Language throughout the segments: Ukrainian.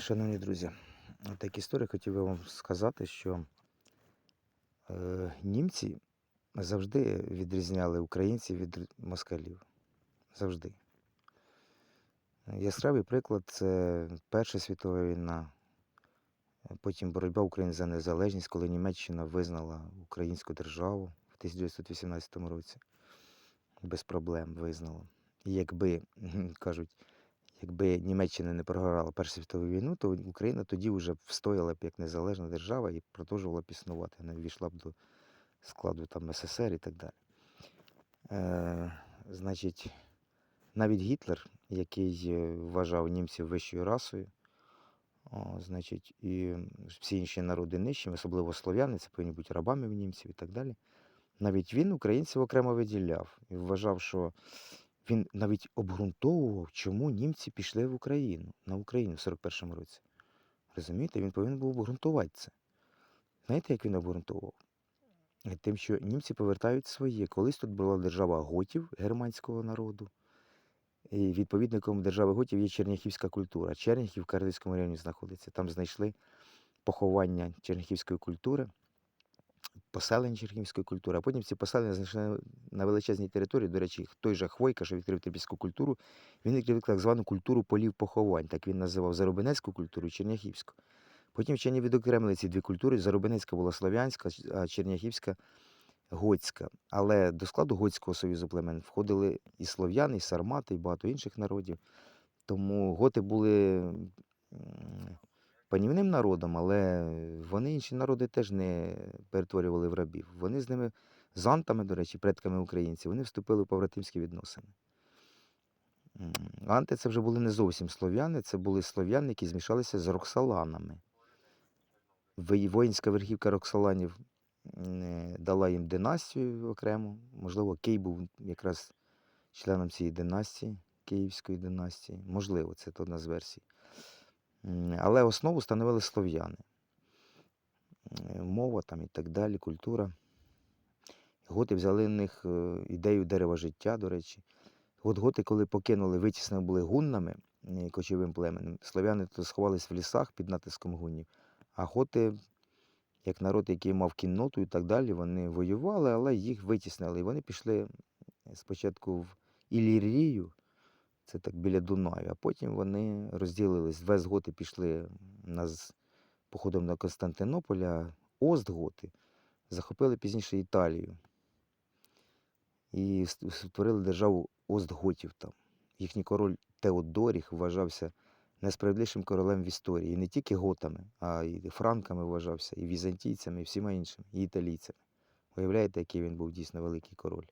Шановні друзі, так історія хотів би вам сказати, що е, німці завжди відрізняли українців від москалів. Завжди. Яскравий приклад це Перша світова війна, потім боротьба України за незалежність, коли Німеччина визнала українську державу в 1918 році. Без проблем визнала. І якби, кажуть, якби Німеччина не програла Першу світову війну, то Україна тоді вже встояла б як незалежна держава і продовжувала б існувати. Не ввійшла б до складу там СССР і так далі. Е, значить, навіть Гітлер, який е, вважав німців вищою расою, о, значить, і всі інші народи нижчими, особливо слов'яни, це повинні бути рабами в німців і так далі. Навіть він українців окремо виділяв і вважав, що він навіть обґрунтовував, чому німці пішли в Україну на Україну в 41-му році. Розумієте, він повинен був обґрунтувати це. Знаєте, як він обґрунтовував? Е, Тим, що німці повертають своє. Колись тут була держава готів германського народу. І відповідником держави готів є черняхівська культура. Черняхів в Карлівському районі знаходиться. Там знайшли поховання черняхівської культури, поселення черняхівської культури. А потім ці поселення знайшли на величезній території. До речі, той же Хвойка, що відкрив Трипільську культуру, він відкрив так звану культуру полів поховань. Так він називав Зарубинецьку культуру і Черняхівську. Потім вчені відокремили ці дві культури. Зарубинецька була слов'янська, а Черняхівська готська. Але до складу готського союзу племен входили і слов'яни, і сармати, і багато інших народів. Тому готи були панівним народом, але вони інші народи теж не перетворювали в рабів. Вони з ними, з антами, до речі, предками українців, вони вступили в побратимські відносини. Анти це вже були не зовсім слов'яни, це були слов'яни, які змішалися з роксаланами. Воїнська верхівка Роксоланів м, дала їм династію окремо. Можливо, Кий був якраз членом цієї династії, Київської династії. Можливо, це одна з версій. Але основу становили слов'яни. Мова там і так далі, культура. Готи взяли в них е, ідею дерева життя, до речі. От готи, коли покинули, витіснені були гуннами, е, кочовим племенем, слов'яни то сховались в лісах під натиском гуннів. А готи, як народ, який мав кінноту і так далі, вони воювали, але їх витіснили. І вони пішли спочатку в Ілірію, це так біля Дунаю, а потім вони розділились. Вестготи пішли на походом до Константинополя, Остготи захопили пізніше Італію і ст- створили державу Остготів там. Їхній король Теодоріх вважався найсправедливішим королем в історії. І не тільки готами, а й франками вважався, і візантійцями, і всіма іншими, і італійцями. Уявляєте, який він був дійсно великий король.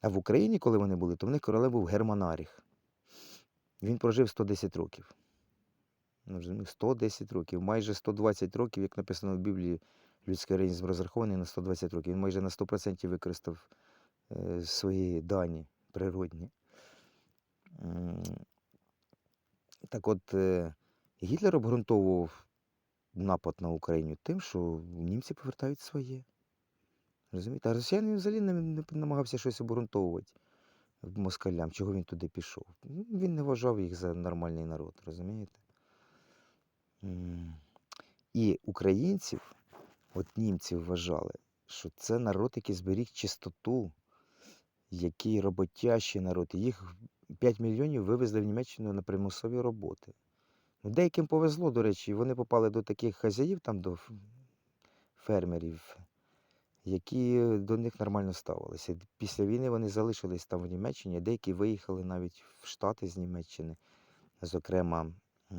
А в Україні, коли вони були, то в них королем був Германаріх. Він прожив 110 років. Ну, 110 років, майже 120 років, як написано в Біблії, людський організм розрахований на 120 років. Він майже на 100% використав е, свої дані природні. Так от, е, Гітлер обґрунтовував напад на Україну тим, що німці повертають своє. Розумієте? А росіянин взагалі не, намагався щось обґрунтовувати москалям, чого він туди пішов. Ну, Він не вважав їх за нормальний народ, розумієте? І українців, от німці вважали, що це народ, який зберіг чистоту, який роботящий народ. Їх 5 мільйонів вивезли в Німеччину на примусові роботи. Ну, деяким повезло, до речі, вони попали до таких хазяїв, там до фермерів, які до них нормально ставилися. Після війни вони залишились там в Німеччині, деякі виїхали навіть в Штати з Німеччини. Зокрема, е,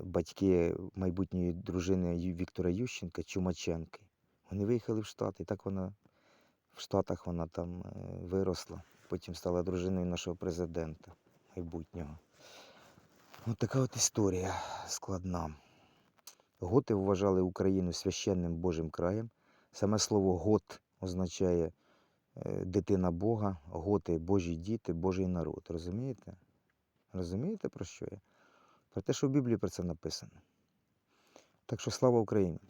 батьки майбутньої дружини Віктора Ющенка, Чумаченки. Вони виїхали в Штати, і так вона в Штатах вона там е, виросла. Потім стала дружиною нашого президента майбутнього. Ось така от історія складна. Готи вважали Україну священним Божим краєм. Саме слово гот означає е, дитина Бога, готи Божі діти, Божий народ. Розумієте? Розумієте про що я? Про те, що в Біблії про це написано. Так що слава Україні!